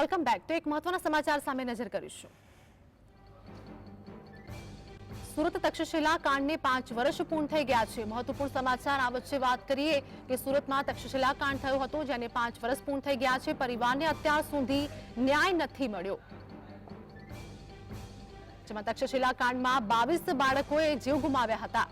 Welcome back. તો એક મહત્વના સમાચાર સામે નજર કરીશું. સુરત તક્ષશિલા કાંડને પાંચ વર્ષ પૂર્ણ થઈ ગયા છે. મહત્વપૂર્ણ સમાચાર આ વચ્ચે વાત કરીએ કે સુરતમાં તક્ષશિલા કાંડ થયો હતો, જેને પાંચ વર્ષ પૂર્ણ થઈ ગયા છે. પરિવારને અત્યાર સુધી ન્યાય નથી મળ્યો. જેમાં તક્ષશિલા કાંડમાં બાવીસ બાળકોએ જીવ ગુમાવ્યા હતા.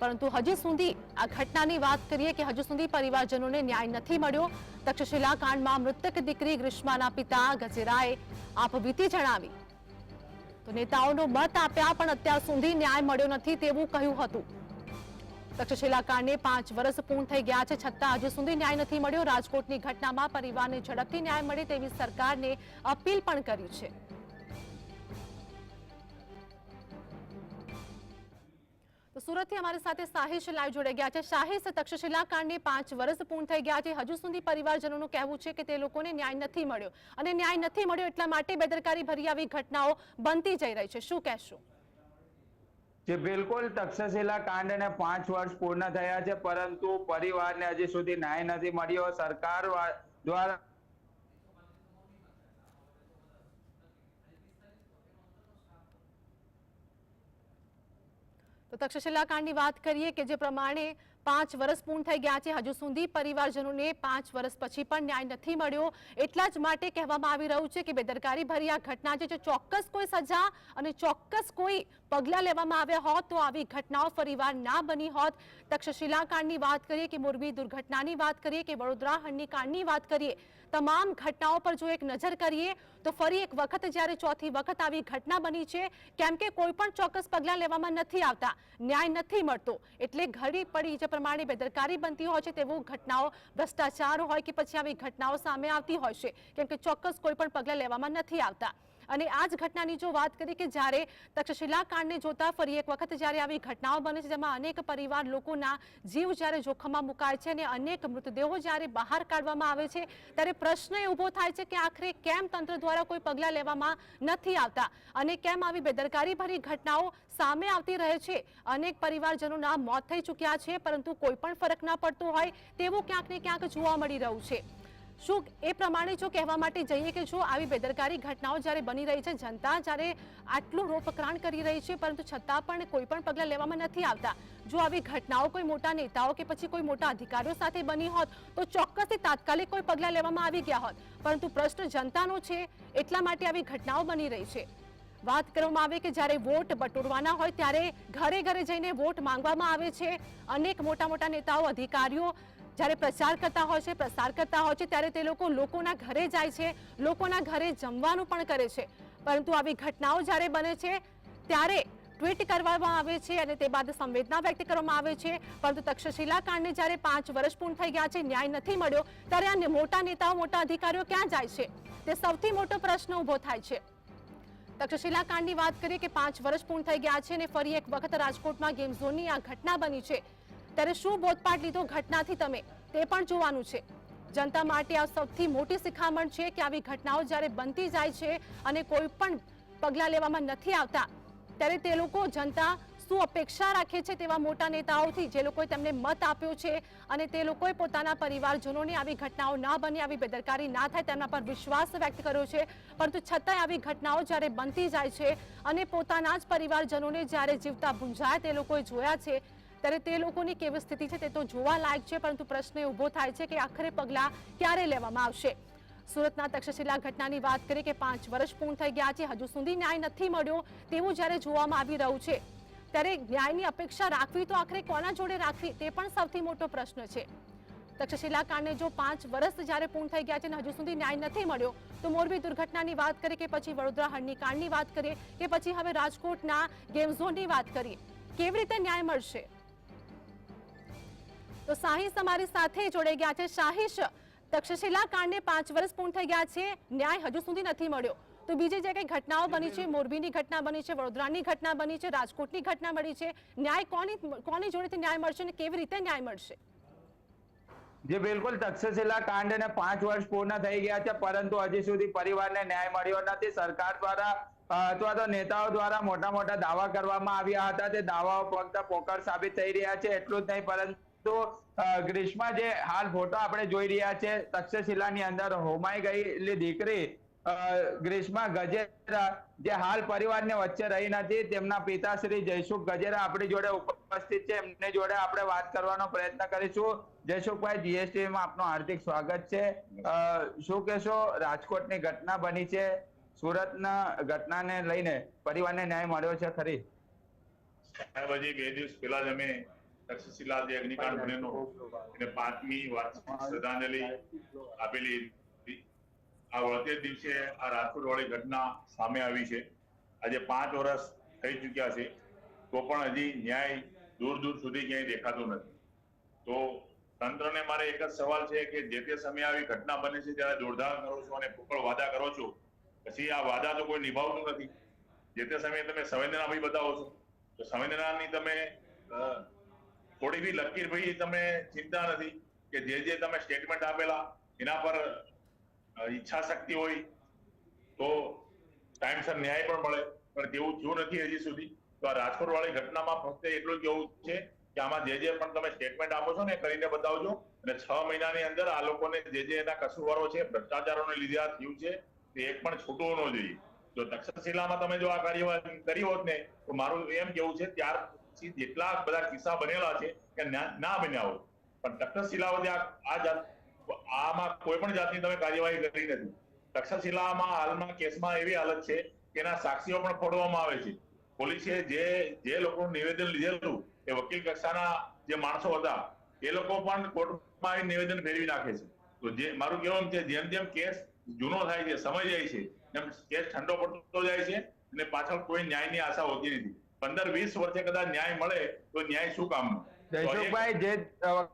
પરંતુ હજી સુધી આ ઘટનાની વાત કરીએ કે હજુ સુધી પરિવારજનોને ન્યાય નથી મળ્યો. તક્ષશિલા કાંડમાં મૃતક દીકરી ગ્રીષ્માના પિતા ગજેરાએ આપવીતી જણાવી. તો નેતાઓનો મત આપ્યા, પણ અત્યાર સુધી ન્યાય મળ્યો નથી તેવું કહ્યું હતું. તક્ષશિલા કાંડને પાંચ વર્ષ પૂર્ણ થઈ ગયા છે, છતાં હજુ સુધી ન્યાય નથી મળ્યો. રાજકોટની ઘટનામાં પરિવારને ઝડપથી ન્યાય મળે તેવી સરકારને અપીલ પણ કરી છે. સુરતથી અમારી સાથે સાહિશ લાઈવ જોડાઈ ગયા છે. સાહિશ તક્ષશિલા કાંડને પાંચ વર્ષ પૂર્ણ થઈ ગયા છે. હજુ સુધી પરિવારજનોનું કહેવું છે કે તે લોકોને ન્યાય નથી મળ્યો. અને ન્યાય નથી મળ્યો એટલા માટે બેદરકારી ભરી આવી ઘટનાઓ બનતી જઈ રહી છે. શું કહેશું? જે બિલકુલ તક્ષશિલા કાંડને પાંચ વર્ષ પૂર્ણ થયા છે, પરંતુ પરિવારને હજી સુધી ન્યાય નથી મળ્યો. સરકાર દ્વારા તક્ષશિલા કાંડની વાત કરીએ કે જે પ્રમાણે પાંચ વર્ષ પૂર્ણ થઈ ગયા છે. હજુ સુધી પરિવારજનોને પાંચ વર્ષ પછી પણ ન્યાય નથી મળ્યો. એટલા જ માટે કહેવામાં આવી રહ્યું છે કે બેદરકારી ભરી આ ઘટના છે. જો ચોક્કસ કોઈ સજા અને ચોક્કસ કોઈ પગલાં લેવામાં આવ્યા હોત, તો આવી ઘટનાઓ ફરીવાર ના બની હોત. તક્ષશિલા કાંડની વાત કરીએ કે મોરબી દુર્ઘટનાની વાત કરીએ કે વડોદરા હંડની કાંડની વાત કરીએ, તમામ ઘટનાઓ પર જો એક નજર કરીએ, તો ફરી એક વખત જ્યારે ચોથી વખત આવી ઘટના બની છે, કેમ કે કોઈ પણ ચોક્કસ પગલાં લેવામાં નથી આવતા. ન્યાય નથી મળતો. એટલે ઘડી પડી જે પ્રમાણે બેદરકારી બનતી હોય છે તેવું ઘટનાઓ, ભ્રષ્ટાચાર હોય કે પછી આવી ઘટનાઓ સામે આવતી હોય છે. કેમ કે ચોક્કસ કોઈ પણ પગલાં લેવામાં નથી આવતા. અને આ જ ઘટનાની જો વાત કરીએ કે જ્યારે તક્ષશિલા કાંડને જોતા ફરી એક વખત જ્યારે આવી ઘટનાઓ બને છે, જેમાં અનેક પરિવાર લોકોના જીવ જ્યારે જોખમમાં મુકાય છે અને અનેક મૃતદેહો જ્યારે બહાર કાઢવામાં આવે છે, ત્યારે પ્રશ્ન એ ઊભો થાય છે કે આખરે કેમ તંત્ર દ્વારા કોઈ પગલાં લેવામાં નથી આવતા અને કેમ આવી બેદરકારી ભરી ઘટનાઓ સામે આવતી રહે છે? અનેક પરિવારજનોના મોત થઈ ચૂક્યા છે, પરંતુ કોઈ પણ ફરક ના પડતો હોય તેવું ક્યાંક ને ક્યાંક જોવા મળી રહ્યું છે. શું એ પ્રમાણે જો કહેવા માટે જઈએ કે જો આવી બેદરકારી ઘટનાઓ જ્યારે બની રહી છે, જનતા જ્યારે આટલું રોફકરાણ કરી રહી છે, પરંતુ છતાં પણ કોઈ પણ પગલાં લેવામાં નથી આવતા. જો આવી ઘટનાઓ કોઈ મોટા નેતાઓ કે પછી કોઈ મોટા અધિકારીઓ સાથે બની હોત, તો ચોક્કસથી તાત્કાલિક કોઈ પગલાં લેવામાં આવી ગયા હોત. પરંતુ પ્રશ્ન જનતાનો છે, એટલા માટે આવી ઘટનાઓ બની રહી છે. વાત કરવામાં આવે કે જ્યારે વોટ બટોરવાના હોય, ત્યારે ઘરે ઘરે જઈને વોટ માંગવામાં આવે છે. અનેક મોટા મોટા નેતાઓ, અધિકારીઓ જ્યારે પ્રચાર કરતા હોય છે, પ્રસાર કરતા હોય છે, ત્યારે તે લોકો લોકોના ઘરે જાય છે, લોકોના ઘરે જમવાનું પણ કરે છે. પરંતુ આવી ઘટનાઓ જ્યારે બને છે, ત્યારે ટ્વીટ કરવામાં આવે છે અને તે બાદ સંવેદના વ્યક્ત કરવામાં આવે છે. પરંતુ તક્ષશિલા કાંડને જ્યારે પાંચ વર્ષ પૂર્ણ થઈ ગયા છે, ન્યાય નથી મળ્યો, ત્યારે આ મોટા નેતાઓ, મોટા અધિકારીઓ ક્યાં જાય છે? તે સૌથી મોટો પ્રશ્ન ઊભો થાય છે. તક્ષશિલા કાંડની વાત કરીએ કે પાંચ વર્ષ પૂર્ણ થઈ ગયા છે અને ફરી એક વખત રાજકોટમાં ગેમ ઝોનની આ ઘટના બની છે. ત્યારે શું બોધપાઠ લીધો ઘટનાથી તમે? તે પણ જોવાનું છે. જનતા માટે આ સૌથી મોટી શિખામણ છે કે આવી ઘટનાઓ જ્યારે બનતી જાય છે અને કોઈ પણ પગલાં લેવામાં નથી આવતા, ત્યારે તે લોકો જનતા શું અપેક્ષા રાખે છે તેવા મોટા નેતાઓથી જે લોકોએ તેમને મત આપ્યો છે અને તે લોકોએ પોતાના પરિવારજનોને આવી ઘટનાઓ ના બને, આવી બેદરકારી ના થાય તેમના પર વિશ્વાસ વ્યક્ત કર્યો છે. પરંતુ છતાંય આવી ઘટનાઓ જ્યારે બનતી જાય છે અને પોતાના જ પરિવારજનોને જ્યારે જીવતા ભૂંજાય તે લોકોએ જોયા છે ત્યારે તે લોકોની કેવી સ્થિતિ છે તે તો જોવા લાયક છે, પરંતુ પ્રશ્ન એ ઊભો થાય છે કે આખરે પગલાં ક્યારે લેવામાં આવશે? સુરતના તક્ષશિલા ઘટનાની વાત કરીએ કે પાંચ વર્ષ પૂર્ણ થઈ ગયા છે, હજુ સુધી ન્યાય નથી મળ્યો, તેવું જ્યારે જોવામાં આવી રહ્યું છે. ત્યારે ન્યાયની અપેક્ષા રાખવી તો આખરે કોના જોડે રાખવી તે પણ સૌથી મોટો પ્રશ્ન છે. તક્ષશિલા કાંડને જો પાંચ વર્ષ જ્યારે પૂર્ણ થઈ ગયા છે અને હજુ સુધી ન્યાય નથી મળ્યો, તો મોરબી દુર્ઘટનાની વાત કરીએ કે પછી વડોદરા હળની કાંડની વાત કરીએ કે પછી હવે રાજકોટના ગેમ ઝોનની વાત કરીએ, કેવી રીતે ન્યાય મળશે? તો સાહિશ અમારી સાથે જોડાઈ ગયા છે. સાહિશ તક્ષશિલા કાંડને પાંચ વર્ષ પૂર્ણ થઈ ગયા છે. ન્યાય હજુ સુધી નથી મળ્યો. તો બીજી જે કઈ ઘટનાઓ બની છે મોરબીની ઘટના બની છે વડોદરાની ઘટના બની છે રાજકોટની ઘટના મળી છે. ન્યાય કોની કોની જોડેથી ન્યાય મળશે અને કેવી રીતે ન્યાય મળશે? જે બિલકુલ તક્ષશિલા કાંડને પાંચ વર્ષ પૂર્ણ થઈ ગયા છે પરંતુ હજી સુધી પરિવારને ન્યાય મળ્યો નથી. સરકાર દ્વારા અથવા તો નેતાઓ દ્વારા મોટા મોટા દાવા કરવામાં આવ્યા હતા. તે દાવાઓ ફક્ત પોકળ સાબિત થઈ રહ્યા છે એટલું જ નહીં પરંતુ અ, ગ્રીષ્મા જે હાલ ફોટો આપણે જોઈ રહ્યા છે તક્ષશિલાની અંદર હોમાઈ ગયેલી દીકરી ગ્રીષ્મા ગજેરા જે હાલ પરિવારને વચ્ચે રહી નથી તેમના પિતા શ્રી જયસુખ ગજેરા આપણી જોડે ઉપસ્થિત છે એમને જોડે આપણે વાત કરવાનો પ્રયત્ન કરીશું. જયસુખભાઈ જીએસટી માં આપનું હાર્દિક સ્વાગત છે. શું કહેશો? રાજકોટની ઘટના બની છે. સુરતના ઘટનાને લઈને પરિવારને ન્યાય મળ્યો છે ખરી? સાહેબ હજી બે દિવસ પહેલા જ અમે તક્ષશિલા જે અગ્નિકાંડ બનેલો એને પાંચમી વાર્ષિક શ્રદ્ધાંજલિ આપેલી આ વળતે દિવસે આ રાજકોટ વાળી ઘટના સામે આવી છે. આજે પાંચ વર્ષ થઈ ચુક્યા છે. તો પણ હજી ન્યાય દૂર દૂર સુધી ક્યાંય દેખાતો નથી. તો તંત્રને મારે એક જ સવાલ છે કે જે તે સમયે આવી ઘટના બને છે ત્યારે દોડધામ કરો છો અને પોકળ વાદા કરો છો પછી આ વાદા તો કોઈ નિભાવતું નથી. જે તે સમયે તમે સંવેદના ભાઈ બતાવો છો. તો સંવેદનાની તમે અ, થોડી બી લકીર ભાઈ તમે ચિંતા નથી કે જે જે તમે સ્ટેટમેન્ટ આપેલા, એના પર ઈચ્છા શક્તિ હોય તો ટાઈમસર ન્યાય પણ મળે. પણ તેવું થયું નથી હજી સુધી. તો આ રાજકોટ વાળી ઘટનામાં ફક્ત એટલું જ કેવું છે કે આમાં જે જે પણ તમે સ્ટેટમેન્ટ આપો છો ને કરીને બતાવજો. અને છ મહિનાની અંદર આ લોકોને જે જે એના કસુવારો છે, ભ્રષ્ટાચારોને લીધે આ થયું છે, તે એક પણ છૂટવું ન જોઈએ. જો તક્ષશિલામાં તમે જો આ કાર્યવાહી કરી હોત ને, તો મારું એમ કેવું છે, ત્યાર જેટલા બધા કિસ્સા બનેલા છે કે ના બન્યા હોય. પણ તક્ષશિલા આ જાત, આમાં કોઈ પણ જાતની તમે કાર્યવાહી કરી નથી. તક્ષશિલામાં હાલમાં કેસમાં એવી હાલત છે કે એના સાક્ષીઓ પણ ફોડવામાં આવે છે. પોલીસે જે જે લોકોનું નિવેદન લીધેલું, એ વકીલ કક્ષાના જે માણસો હતા, એ લોકો પણ કોર્ટમાં આવીને નિવેદન ફેરવી નાખે છે. તો જે, મારું કહેવું છે, જેમ જેમ કેસ જૂનો થાય છે, સમય જાય છે, એમ કેસ ઠંડો પડતો જાય છે, અને પાછળ કોઈ ન્યાયની આશા હોતી નથી. પંદર વીસ વર્ષે કદાચ ન્યાય મળે તો ન્યાય શું કામ જયસુખભાઈ જે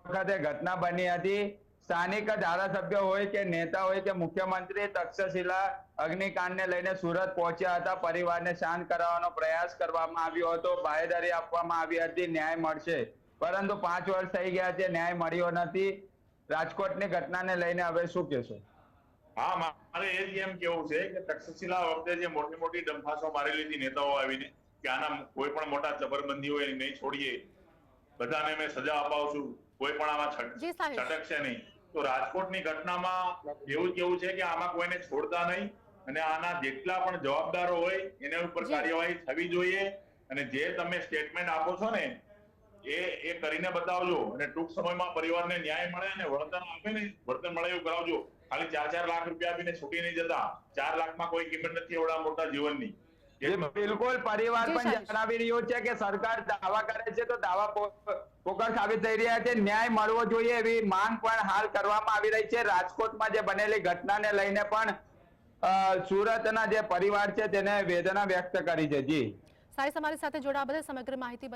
વખતે ઘટના બની હતી સ્થાનિક ધારાસભ્ય હોય કે નેતા હોય કે મુખ્યમંત્રી તક્ષશિલા અગ્નિકાંડને લઈને સુરત પહોંચ્યા હતા. પરિવારને શાંત કરાવવાનો પ્રયાસ કરવામાં આવ્યો હતો. બાહેધરી આપવામાં આવી હતી. ન્યાય મળશે. પરંતુ પાંચ વર્ષ થઈ ગયા છે. ન્યાય મળ્યો નથી. રાજકોટની ઘટનાને લઈને હવે શું કહેશો? હા મારે એ જ એમ કેવું છે કે તક્ષશિલા વખતે જે મોટી મોટી ડંફાસો મારેલી હતી નેતાઓ આવીને કે આના કોઈ પણ મોટા જબરબંધી હોય નહીં છોડીએ. બધાને મેં સજા અપાવશું કોઈ પણ આમાં. છટકશે નહીં. તો રાજકોટની ઘટનામાં એવું કેવું છે કે આમાં કોઈને છોડતા નહીં અને આના જેટલા પણ જવાબદારો હોય એના ઉપર કાર્યવાહી થવી જોઈએ અને જે તમે સ્ટેટમેન્ટ આપો છો ને એ એ કરીને બતાવજો અને ટૂંક સમયમાં પરિવારને ન્યાય મળે અને વળતર આપે ને વળતર મળે એવું કરાવજો. ખાલી ચાર ચાર લાખ રૂપિયા આપીને છૂટી નહીં જતા. ચાર લાખમાં કોઈ કિંમત નથી એવડા મોટા જીવનની. બિલકુલ પરિવાર પણ જણાવી રહ્યો છે કે સરકાર દાવા કરે છે તો દાવા પોકળ સાબિત થઈ રહ્યા છે. ન્યાય મળવો જોઈએ એવી માંગ પણ હાલ કરવામાં આવી રહી છે. રાજકોટમાં જે બનેલી ઘટનાને લઈને પણ સુરતના જે પરિવાર છે તેને વેદના વ્યક્ત કરી છે. જી. સાહેબ તમારી સાથે જોડાવા બદલ સમગ્ર માહિતી